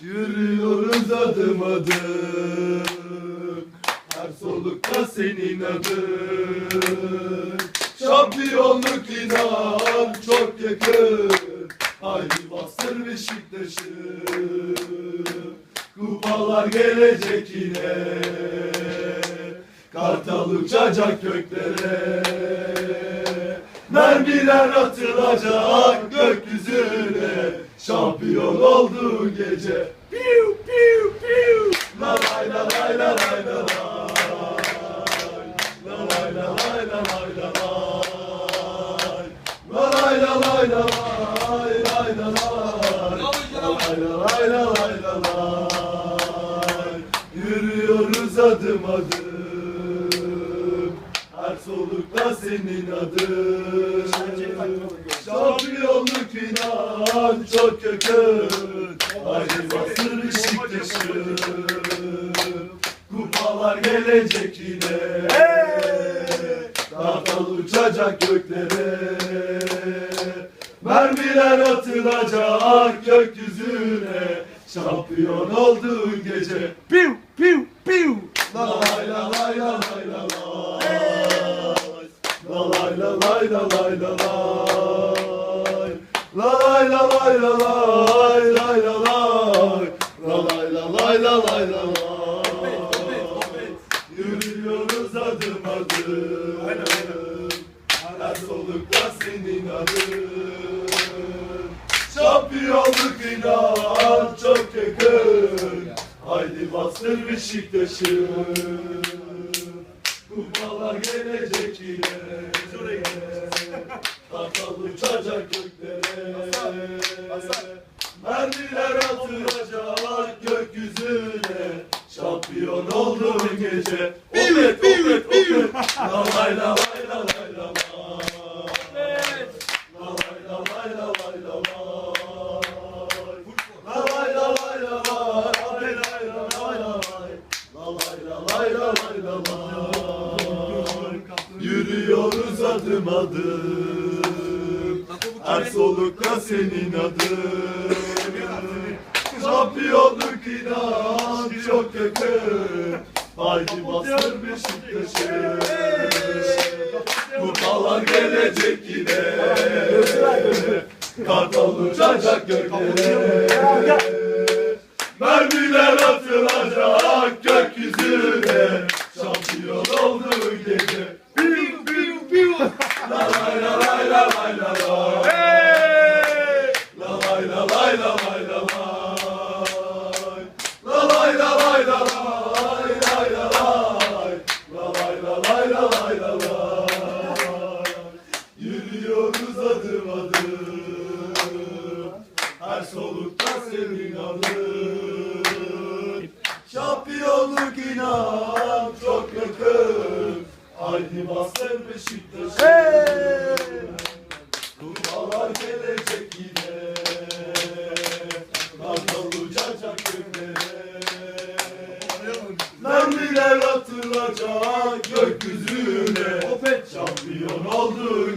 Yürüyoruz adım adım. Her solukta senin adın. Şampiyonluk inan çok yakın. Haydi bastır Beşiktaş'ı Kupalar gelecek yine. Kartal uçacak göklere Mermiler atılacak gökyüzüne Şampiyon olduğu gece Piu piu piu La lay la lay la lay la lay La lay la lay la lay la lay La lay la lay la lay lay la lay La lay la lay la lay la lay Yürüyoruz adım adım senin adın Şampiyonluk inan çok yakın Haydi bastır Beşiktaş'ı Kupalar gelecek yine. Kartal uçacak göklere. Mermiler atılacak gökyüzüne. Şampiyon olduğu gece. Piu piu piu. La la la la lay La lay la lay la lay la lay La lay la lay la lay lay la lay La lay la la la Yürüyoruz adım adım Her solukta senin adın Şampiyonluk inan çok yakın Haydi bastır Beşiktaş'ı Kupalar gelecek yine uçacak göklere. Mermiler atılacak gökyüzüne. Şampiyon olduğun gece. Opet opet opet La lay la lay la lay la lay La lay la lay la lay la lay La lay la lay la lay lay lay la lay la lay La lay la lay la lay la lay Yürüyoruz adım adım Her solukta senin adın. Şampiyonluk inan çok yakın Haydi bastır Beşiktaş'ı. Kupalar gelecek yine. Kartal uçacak göklere Mermiler atılacak gökyüzüne. Şampiyon olduğu gece. Piu piu piu. La lay la lay la lay la Şampiyonluk inan çok yakın. Haydi bastır Beşiktaş'ı Kupalar gelecek yine. Kartal uçacak göklere Mermiler atılacak gökyüzüne. Şampiyon oldu